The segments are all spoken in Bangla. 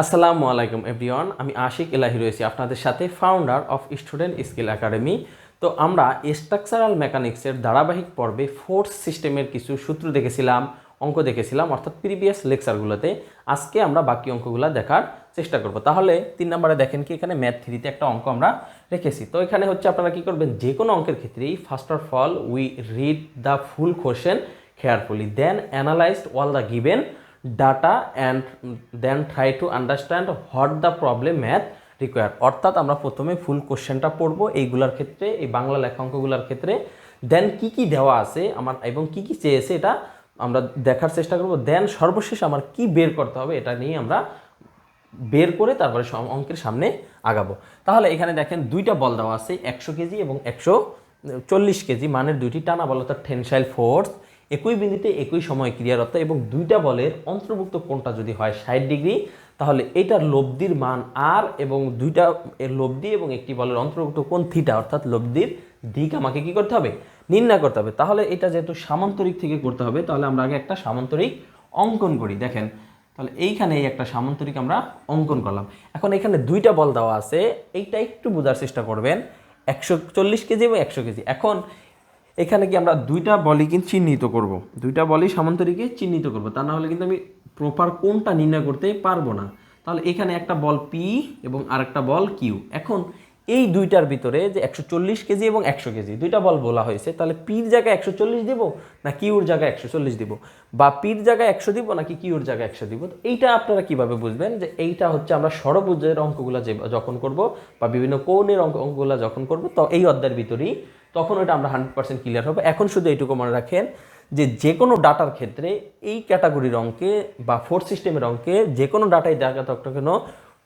আসসালামু আলাইকুম এভরিওয়ান, আমি আশিক এলাহি রয়েছি আপনাদের সাথে founder of student skill academy তো আমরা স্ট্রাকচারাল মেকানিক্সের ধারাবাহিক পর্বে ফোর্স সিস্টেমের কিছু সূত্র দেখেছিলাম, অঙ্ক দেখেছিলাম, অর্থাৎ প্রিভিয়াস লেকচারগুলোতে আজকে আমরা বাকি অঙ্কগুলো দেখার চেষ্টা করব। তাহলে তিন নম্বরে দেখেন কি, এখানে ম্যাথ থ্রিতে একটা অঙ্ক আমরা রেখেছি। তো এখানে হচ্ছে আপনারা কি করবেন যে কোনো অঙ্কের ক্ষেত্রেই first of all we read the full question carefully then analyzed all the given data and then try to understand what the problem math require অর্থাৎ আমরা প্রথমে ফুল কোশ্চেনটা পড়ব এইগুলার ক্ষেত্রে, এই বাংলা লেখা অঙ্কগুলোর ক্ষেত্রে। দেন কি কি দেওয়া আছে আমার, এবং কি কি চেয়েছে এটা আমরা দেখার চেষ্টা করব। দেন সর্বশেষ আমার কি বের করতে হবে এটা নিয়ে আমরা বের করে তারপরে অঙ্কের সামনে আগাবো। তাহলে এখানে দেখেন দুইটা বল দেওয়া আছে, একশো কেজি এবং একশো চল্লিশ কেজি, মানের দুইটি টানা বল, অর্থাৎ টেনসাইল ফোর্স একই বিন্দুতে একই সময় ক্রিয়ারত এবং দুইটা বলের অন্তর্ভুক্ত কোণটা যদি হয় ষাট ডিগ্রি, তাহলে এটার লব্ধির মান আর এবং দুইটা এর লব্ধি এবং একটি বলের অন্তর্ভুক্ত কোণ থিটা অর্থাৎ লব্ধির দিক আমাকে কি করতে হবে? নির্ণয় করতে হবে। তাহলে এটা যেহেতু সামান্তরিক থেকে করতে হবে, তাহলে আমরা আগে একটা সামান্তরিক অঙ্কন করি। দেখেন, তাহলে এইখানে এই একটা সামান্তরিক আমরা অঙ্কন করলাম। এখন এখানে দুইটা বল দেওয়া আছে, এইটা একটু বোঝার চেষ্টা করবেন। একশো চল্লিশ কেজি এবং একশো কেজি। এখন এখানে কি আমরা দুইটা বলই কিন্তু চিহ্নিত করব। দুইটা বলই সামান্তরিকে চিহ্নিত করব। তা না হলে কিন্তু আমি প্রপার কোনটা নির্ণয় করতে পারব না। তাহলে এখানে একটা বল পি এবং আরেকটা বল কিউ এখন এই দুইটার ভিতরে যে একশো চল্লিশ কেজি এবং একশো কেজি, দুইটা বল বলা হয়েছে, তাহলে পির জায়গায় একশো চল্লিশ দিব না কিউর জায়গায় একশো চল্লিশ দিব? বা পির জায়গায় একশো দিব নাকি কিউর জায়গায় একশো দিব? এইটা আপনারা কীভাবে বুঝবেন যে এইটা হচ্ছে আমরা ষড়ভুজের অঙ্কগুলো যে যখন করব বা বিভিন্ন কোণের অঙ্ক অঙ্কগুলো যখন করব, তো এই অধ্যায়ের ভিতরেই তখন ওটা আমরা হান্ড্রেড পার্সেন্ট ক্লিয়ার হবে। এখন শুধু এইটুকু মনে রাখেন যে যে কোনো ডাটার ক্ষেত্রে এই ক্যাটাগরির অঙ্কে বা ফোর্থ সিস্টেমের অঙ্কে যে কোনো ডাটাই দেখা থাকতো কেন,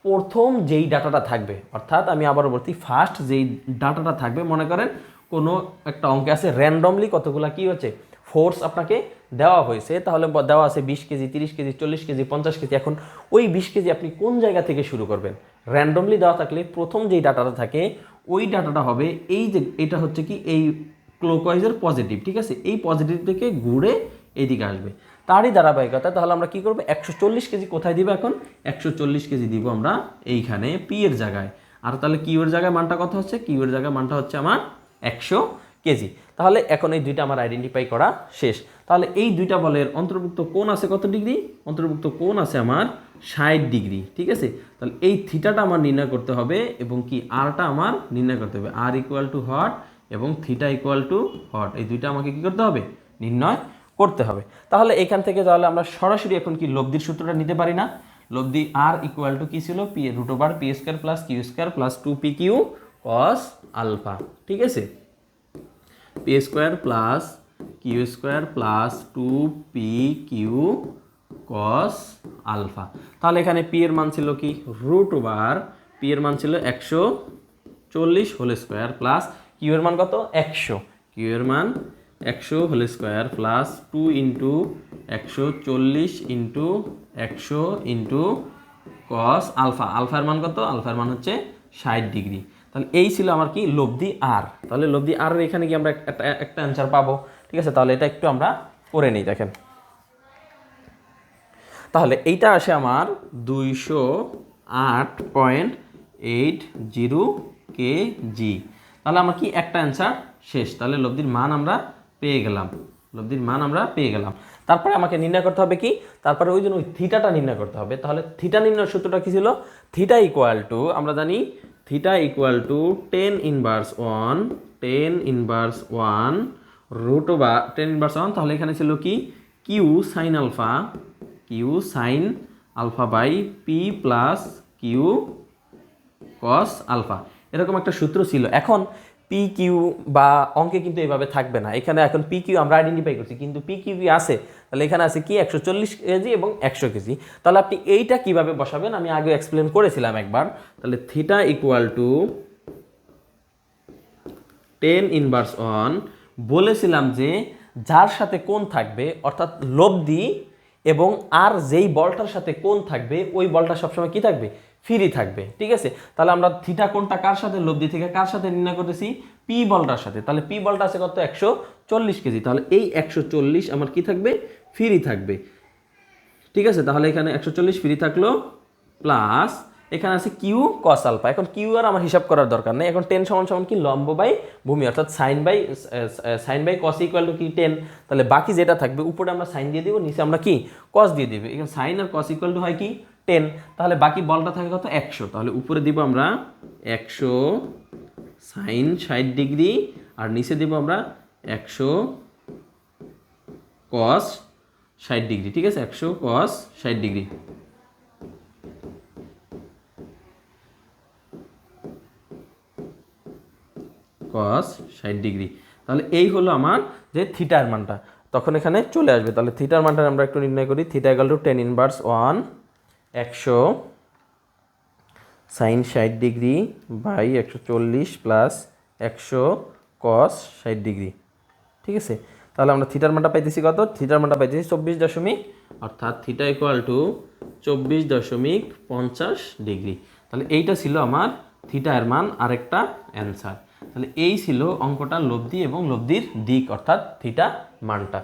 প্রথম যেই ডাটাটা থাকবে, অর্থাৎ আমি আবারও বলছি ফার্স্ট যেই ডাটাটা থাকবে, মনে করেন কোনো একটা অঙ্কে আছে র্যান্ডমলি কতগুলো কি হচ্ছে? ফোর্স আপনাকে দেওয়া হয়েছে, তাহলে দেওয়া আছে বিশ কেজি, তিরিশ কেজি, চল্লিশ কেজি, পঞ্চাশ কেজি। এখন ওই বিশ কেজি আপনি কোন জায়গা থেকে শুরু করবেন? র্যান্ডমলি দেওয়া থাকলে প্রথম যেই ডাটাটা থাকে ওই ডাটাটা হবে এই যে এটা হচ্ছে কি এই ক্লোকওয়াইজের পজিটিভ ঠিক আছে? এই পজিটিভ থেকে ঘুরে এইদিকে আসবে। তারই ধারাবাহিকতা, তাহলে আমরা কি করব? একশো চল্লিশ কেজি কোথায় দিব এখন? একশো চল্লিশ কেজি দিব আমরা এইখানে পি এর জায়গায়। আর তাহলে কিউ এর জায়গায় মানটা কত হচ্ছে? কিউ এর জায়গায় মানটা হচ্ছে আমার একশো কেজি। তাহলে এখন এই দুইটা আমার আইডেন্টিফাই করা শেষ। তাহলে এই দুইটা বলের অন্তর্ভুক্ত কোণ আছে কত ডিগ্রি? অন্তর্ভুক্ত কোণ আছে আমার ষাট ডিগ্রি, ঠিক আছে? তাহলে এই থিটাটা আমার নির্ণয় করতে হবে এবং কি আরটা আমার নির্ণয় করতে হবে। আর ইকুয়াল টু হট এবং থিটা ইকুয়াল টু হট, এই দুইটা আমাকে কি করতে হবে? নির্ণয় করতে হবে। তাহলে এখান থেকে তাহলে আমরা সরাসরি এখন কি লব্ধির সূত্রটা নিতে পারি না? লব্ধি আর ইকুয়াল টু কী ছিল? P root over P square plus Q square plus two P Q cos alpha ঠিক আছে? P square plus Q square plus two P Q cos alpha. তাহলে এখানে পি এর মান ছিল কি? রুট ওভার পি এর মান ছিল একশো চল্লিশ হোল স্কোয়ার প্লাস কিউ এর মান কত? একশো। কিউ এর মান একশো whole square plus two into একশো চল্লিশ ইন্টু একশো ইন্টু কস আলফা। আলফার মান কত? আলফার মান হচ্ছে ষাট ডিগ্রি। তাহলে এই ছিল আমার কি? লব্ধি আর। তাহলে লব্ধি আর এখানে কি আমরা একটা একটা অ্যান্সার পাবো? ঠিক আছে, তাহলে এটা একটু আমরা করে নিই, দেখেন। তাহলে এইটা আসে আমার দুইশো আট point eight zero K G তাহলে আমার কি একটা অ্যান্সার? শেষ। তাহলে লব্ধির মান আমরা পেয়ে গেলাম। লব্ধির মান আমরা পেয়ে গেলাম। তারপরে আমাকে নির্ণয় করতে হবে কি? তারপরে ওই জন্য ওই থিটাটা নির্ণয় করতে হবে। তাহলে থিটা নির্ণয় সূত্রটা কী ছিল? থিটা ইকুয়াল টু আমরা জানি theta equal to tan inverse one tan inverse one root বা টেন ইনভার্স ওয়ান তাহলে এখানে ছিল কি? Q sine alpha Q sine alpha by P plus Q cos alpha এরকম একটা সূত্র ছিল। এখন পি কিউ বা অঙ্কে কিন্তু এভাবে থাকবে না। এখানে এখন পি কিউ আমরা আইডেন্টিফাই করছি, কিন্তু পি কিউ আছে। তাহলে এখানে আছে কি? একশো চল্লিশ কেজি এবং একশো কেজি। তাহলে আপনি এইটা কীভাবে বসাবেন? আমি আগে এক্সপ্লেন করেছিলাম একবার। তাহলে theta equal to tan inverse one বলেছিলাম যে যার সাথে কোন থাকবে, অর্থাৎ লব্ধি এবং আর যেই বলটার সাথে কোন থাকবে, ওই বলটা সবসময় কি থাকবে? ফ্রি থাকবে। ঠিক আছে? তাহলে আমরা থিটা কোনটা কার সাথে? লব্ধি থেকে কার সাথে নির্ণয় করতেছি? পি বলটার সাথে। তাহলে পি বলটা আছে কত? একশো চল্লিশ কেজি। তাহলে এই একশো চল্লিশ আমার কি থাকবে? ফ্রি থাকবে। ঠিক আছে? তাহলে এখানে একশো চল্লিশ ফ্রি থাকল প্লাস এখানে আছে কিউ কস আলফা এখন কিউ আর আমার হিসাব করার দরকার নেই। এখন টেন সমান সমান কি? লম্ব বাই ভূমি, অর্থাৎ sine by sine by cos equal to কি? টেন তাহলে বাকি যেটা থাকবে, উপরে আমরা সাইন দিয়ে দিব, নিচে আমরা কি? কস দিয়ে দিব। এখানে সাইন আর কস ইকুয়াল টু হয় কি? টেন তাহলে বাকি বলটা থাকে কত? একশো। তাহলে উপরে দিব আমরা একশো সাইন ষাট ডিগ্রি, আর নিচে দিব আমরা একশো কস ষাট ডিগ্রি। ঠিক আছে? একশো কস ষাট ডিগ্রি। কস ষাট ডিগ্রি। তাহলে এই হলো আমার যে থিটার মানটা। তখন এখানে চলে আসবে। তাহলে থিটার মানটা আমরা একটু নির্ণয় করি। Theta equal to tan inverse one একশো সাইন ষাট ডিগ্রি বাই একশো চল্লিশ প্লাস একশো কস ষাট ডিগ্রি। ঠিক আছে? তাহলে আমরা থিটার মানটা পাইতেছি কত? থিটার মানটা পাইতেছি চব্বিশ দশমিক, অর্থাৎ থিটা ইকুয়াল টু চব্বিশ দশমিক পঞ্চাশ ডিগ্রি। তাহলে এইটা ছিল আমার থিটা এর মান, আরেকটা অ্যান্সার তাহলে এই ছিল অঙ্কটা লব্ধি এবং লব্ধির দিক অর্থাৎ থিটা মানটা।